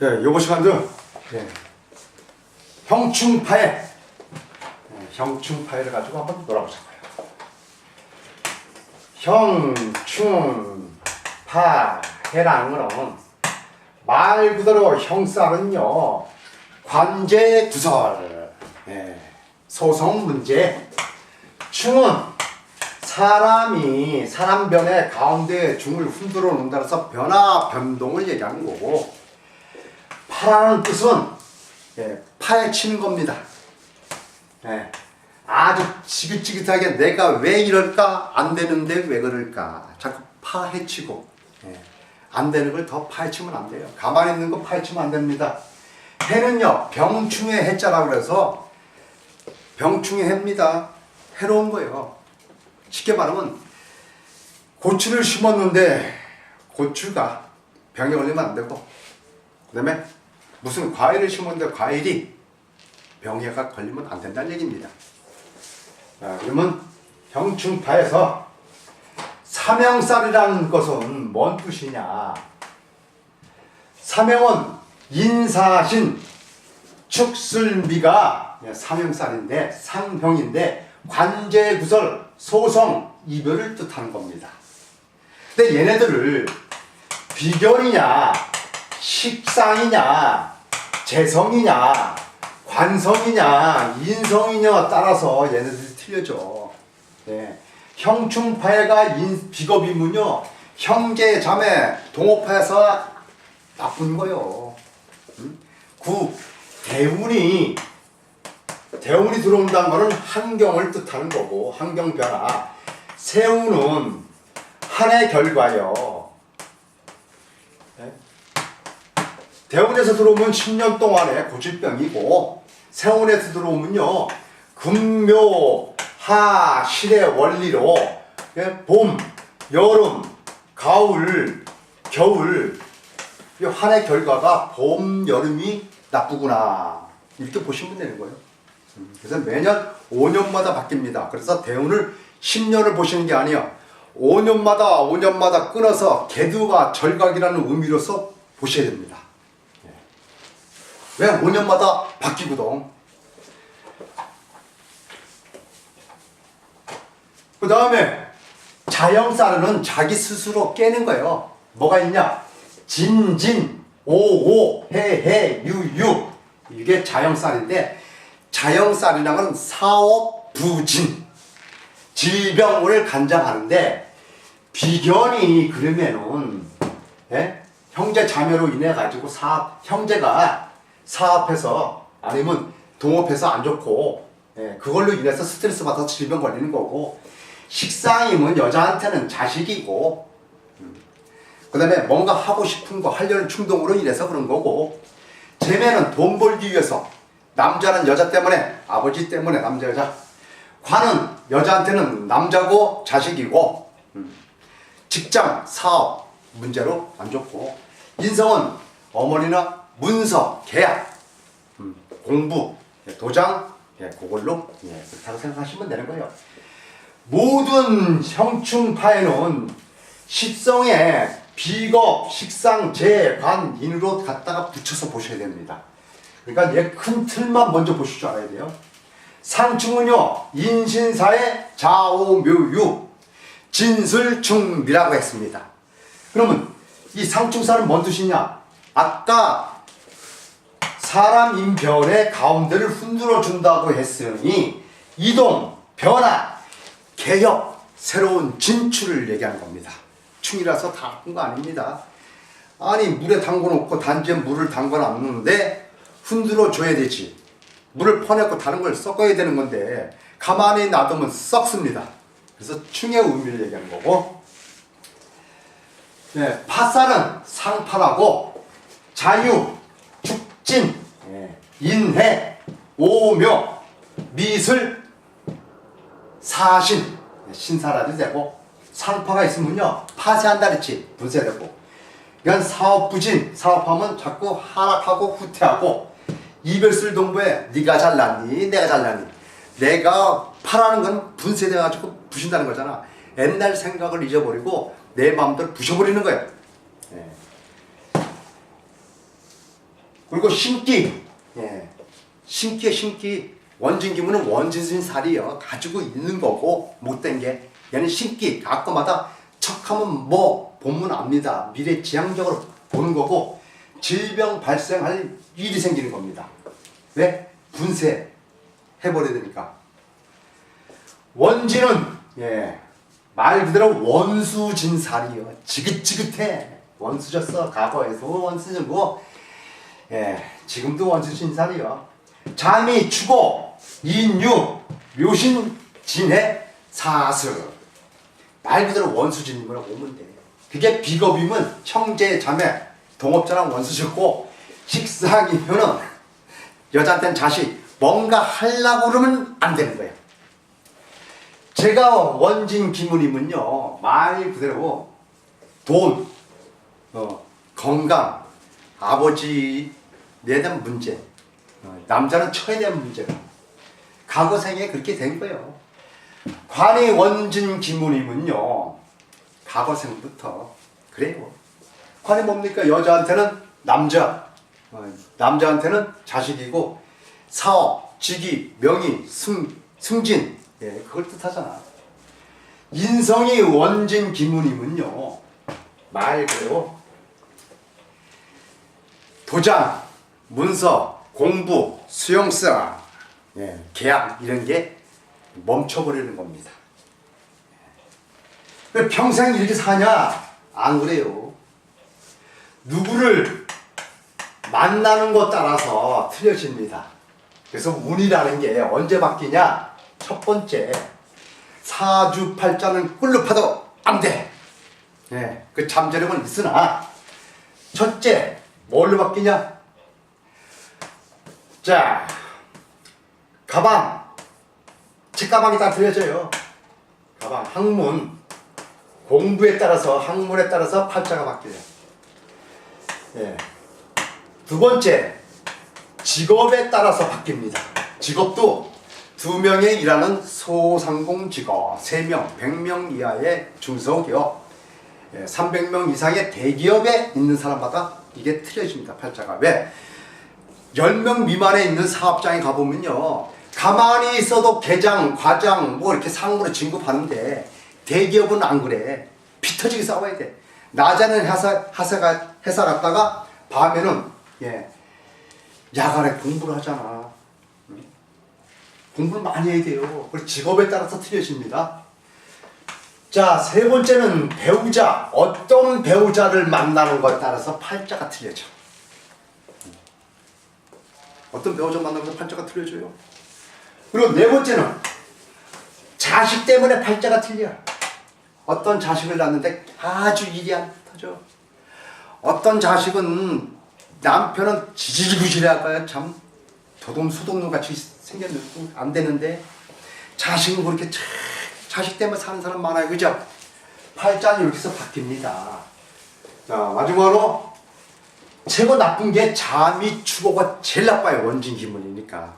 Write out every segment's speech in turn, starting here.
네, 요번 시간도 네, 형충파해 네, 형충파해를 가지고 한번 놀아보자고요. 형충파해라는 말 그대로 형살은요 관제 구설, 예, 소송 문제, 충은 사람이 사람 변의 가운데 중을 흔들어 놓는다 해서 변화 변동을 얘기하는 거고 파라는 뜻은 예, 파헤치는 겁니다. 예, 아주 지긋지긋하게 내가 왜 이럴까 안 되는데 왜 그럴까 자꾸 파헤치고 예, 안 되는 걸 더 파헤치면 안 돼요. 가만히 있는 거 파헤치면 안 됩니다. 해는요 병충해 해자라 그래서 병충해 해입니다. 해로운 거예요. 쉽게 말하면 고추를 심었는데 고추가 병에 걸리면 안 되고 그다음에 무슨 과일을 심었는데 과일이 병에가 걸리면 안 된다는 얘기입니다. 자, 그러면 형충파에서 사명살이라는 것은 뭔 뜻이냐? 사명은 인사신 축술미가 사명살인데 상형인데 관제구설 소성 이별을 뜻하는 겁니다. 근데 얘네들을 비결이냐 식상이냐 재성이냐 관성이냐 인성이냐 따라서 얘네들이 틀려져. 네. 형충파해가 인, 비겁이면요 형제 자매 동업해서 나쁜 거요. 음? 구 대운이 대운이 들어온다는 것은 환경을 뜻하는 거고 환경 변화. 세운은 한해 결과요. 네? 대운에서 들어오면 10년 동안의 고질병이고 세운에서 들어오면요 금묘 하 실의 원리로 예, 봄 여름 가을 겨울 이한해 결과가 봄 여름이 나쁘구나 이렇게 보시면 되는 거예요. 음, 그래서 매년 5년마다 바뀝니다. 그래서 대운을 10년을 보시는 게 아니야. 5년마다 5년마다 끊어서 개두가 절각이라는 의미로서 보셔야 됩니다. 예. 왜 5년마다 바뀌거든. 그 다음에 자영사는 자기 스스로 깨는 거예요. 뭐가 있냐? 진 진, 오 오, 해 해, 유 유. 이게 자영살인데 자영살이라는 사업 부진. 질병을 간장하는데 비견이 그러면은 예? 형제 자매로 인해 가지고 사업 형제가 사업해서 아니면 동업해서 안 좋고 예, 그걸로 인해서 스트레스 받아서 질병 걸리는 거고 식상이면 여자한테는 자식이고 그 다음에 뭔가 하고 싶은 거 하려는 충동으로 인해서 그런 거고 재매는 돈 벌기 위해서 남자는 여자 때문에 아버지 때문에 남자 여자 관은 여자한테는 남자고 자식이고 음. 직장 사업 문제로 안 좋고 인성은 어머니나 문서 계약 음, 공부 예, 도장 예, 그걸로 예, 그렇다고 생각하시면 되는 거예요. 모든 형충파에는 십성에 비겁, 식상, 재, 관, 인으로 갖다가 붙여서 보셔야 됩니다. 그러니까 얘 큰 틀만 먼저 보실 줄 알아야 돼요. 상충은요, 인신사의 좌오묘유, 진술충미라고 했습니다. 그러면 이 상충사는 뭔 뜻이냐? 아까 사람 인 별의 가운데를 흔들어 준다고 했으니 이동, 변화, 개혁, 새로운 진출을 얘기하는 겁니다. 충이라서 다 나쁜 거 아닙니다. 아니 물에 담궈놓고 단지에 물을 담궈놨는데 흔들어 줘야 되지. 물을 퍼내고 다른 걸 섞어야 되는 건데 가만히 놔두면 썩습니다. 그래서 충의 의미를 얘기하는 거고 네, 파살은 상파라고 자유, 예, 인해, 오묘, 미술, 사신, 신사라도 되고 상파가 있으면요 파쇄한다 그랬지 분쇄되고. 이건 사업 부진 사업하면 자꾸 하락하고 후퇴하고 이별술 동부에 네가 잘났니 내가 잘났니. 내가 파라는 건 분쇄돼 가지고 부신다는 거잖아. 옛날 생각을 잊어버리고 내 마음대로 부셔버리는 거야 예. 그리고 신기. 예. 신기의 신기. 원진 기문은 원진신 살이요. 가지고 있는 거고 못된 게 얘는 신기. 각거마다 척하면 뭐 본문 압니다. 미래 지향적으로 보는 거고 질병 발생할 일이 생기는 겁니다. 왜? 분쇄 해버려야 되니까. 원진은 예, 말 그대로 원수진살이요. 지긋지긋해. 원수졌어. 과거에도 원수지고 예, 지금도 원수진살이요. 잠이 추고 인유 묘신 진해 사수 말 그대로 원수진이라고 보면 돼. 그게 비겁이면 형제 자매 동업자랑 원수짓고 식상이면은 여자한테는 자식 뭔가 하려고 그러면 안 되는 거예요. 제가 원진 기문이면요 말 그대로 돈, 어, 건강, 아버지 에 대한 문제, 어, 남자는 처에 대한 문제가 과거 생에 그렇게 된 거예요. 관이 원진 기문이면요 과거 생부터 그래요. 관이 뭡니까 여자한테는 남자, 어, 남자한테는 자식이고 사업, 직위, 명예, 승, 승진 예, 그걸 뜻하잖아. 인성이 원진 기문이면요 말 그대로 도장, 문서, 공부, 수용성, 예, 계약 이런 게 멈춰버리는 겁니다. 왜 평생 이렇게 사냐? 안 그래요. 누구를 만나는 것 따라서 틀려집니다. 그래서 운이라는 게 언제 바뀌냐? 첫 번째, 사주팔자는 꿀로 파도 안 돼. 예, 그 잠재력은 있으나, 첫째, 뭘로 바뀌냐? 자, 가방, 책가방이 다 틀려져요. 가방, 학문, 공부에 따라서, 학문에 따라서 팔자가 바뀌어요. 예. 두 번째, 직업에 따라서 바뀝니다. 직업도 두 명의 일하는 소상공 직업, 세 명, 백 명 이하의 중소기업, 예, 300명 이상의 대기업에 있는 사람마다 이게 틀려집니다. 팔자가. 왜? 10명 미만에 있는 사업장에 가보면요. 가만히 있어도 계장, 과장, 뭐 이렇게 상무로 진급하는데 대기업은 안 그래. 피 터지게 싸워야 돼. 낮에는 회사, 회사가, 회사 갔다가 밤에는, 예, 야간에 공부를 하잖아. 응? 공부를 많이 해야 돼요. 그리고 직업에 따라서 틀려집니다. 자, 세 번째는 배우자. 어떤 배우자를 만나는 것에 따라서 팔자가 틀려져. 어떤 배우자 만나면서 팔자가 틀려져요. 그리고 네 번째는 자식 때문에 팔자가 틀려. 어떤 자식을 낳는데 아주 일이 안 터져. 어떤 자식은 남편은 지지부실할까요? 참 도dom수동로 같이 생겼는데 안 되는데 자식은 그렇게 참 자식 때문에 사는 사람 많아요. 그죠? 팔자는 이렇게 해서 바뀝니다. 자, 마지막으로 최고 나쁜 게 잠이 추고가 제일 나빠요. 원진 기문이니까.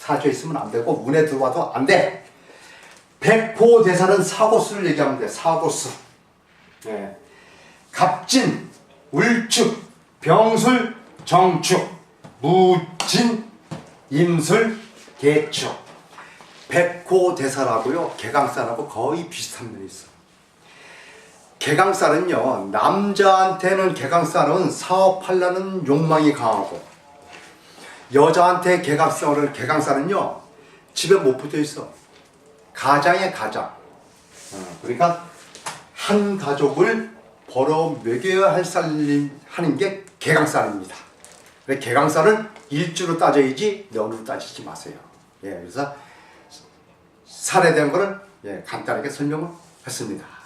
사주에 있으면 안 되고 문에 들어와도 안 돼. 백호대사는 사고수를 얘기하면 돼. 사고수. 예. 갑진, 울축, 병술, 정축, 무진, 임술, 개축. 백호대사라고요. 개강살하고 거의 비슷한 면이 있어. 개강살은요, 남자한테는 개강살은 사업하려는 욕망이 강하고, 여자한테 개강살은, 개강살은요, 집에 못 붙어 있어. 가장의 가장. 어, 그러니까, 한 가족을 벌어 먹여야 할 살림 하는 게 개강살입니다. 개강살은 일주로 따져야지 년으로 따지지 마세요. 예, 그래서 살에 대한 거는 예, 간단하게 설명을 했습니다.